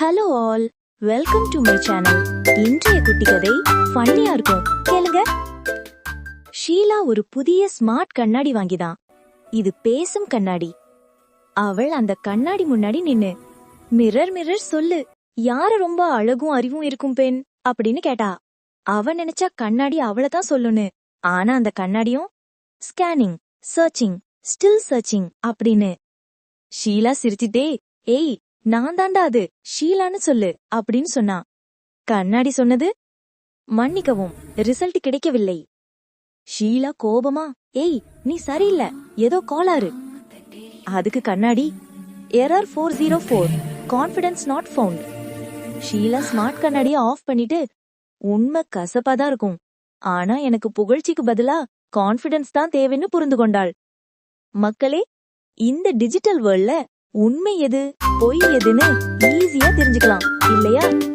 Hello all welcome to my channel இன்றைய குட்டி கதை ஃபன்னியா இருக்கும். கேளுங்க. ஷீலா ஒரு புதிய ஸ்மார்ட் கண்ணாடி வாங்கிதான். இது பேசும் கண்ணாடி. அவள் அந்த கண்ணாடி முன்னாடி நின்னு மிரர் மிரர் சொல்லு. யாரு ரொம்ப அழகும் அறிவும் இருக்கும் பெண்? அப்படின்னு கேட்டா. அவ நினைச்சா கண்ணாடி அவள தான் சொல்லுன்னு. ஆனா அந்த கண்ணாடியும் ஸ்கேனிங் சர்ச்சிங் ஸ்டில் சர்ச்சிங் அப்படின்னு. ஷீலா சிரிச்சிட்டே ஏய் நான் தாண்டா அது ஷீலான்னு சொல்லு அப்படின்னு சொன்னா. கண்ணாடி சொன்னது? மன்னிக்கவும் ரிசல்ட் கிடைக்கவில்லை. ஷீலா கோபமா ஏய் நீ சரியில்லை ஏதோ கோளாறு அதுக்கு கண்ணாடி error four zero four confidence not found Sheela smart கண்ணாடிய off பண்ணிட்டு உண்மை கசப்பா தான் இருக்கும். ஆனா எனக்கு புகழ்ச்சிக்கு பதிலா கான்ஃபிடன்ஸ் தான் தேவைன்னு புரிந்து கொண்டாள். மக்களே இந்த டிஜிட்டல் வேர்ல்ட்ல உண்மை எது பொய் எதுன்னு ஈஸியா தெரிஞ்சுக்கலாம். இல்லையா?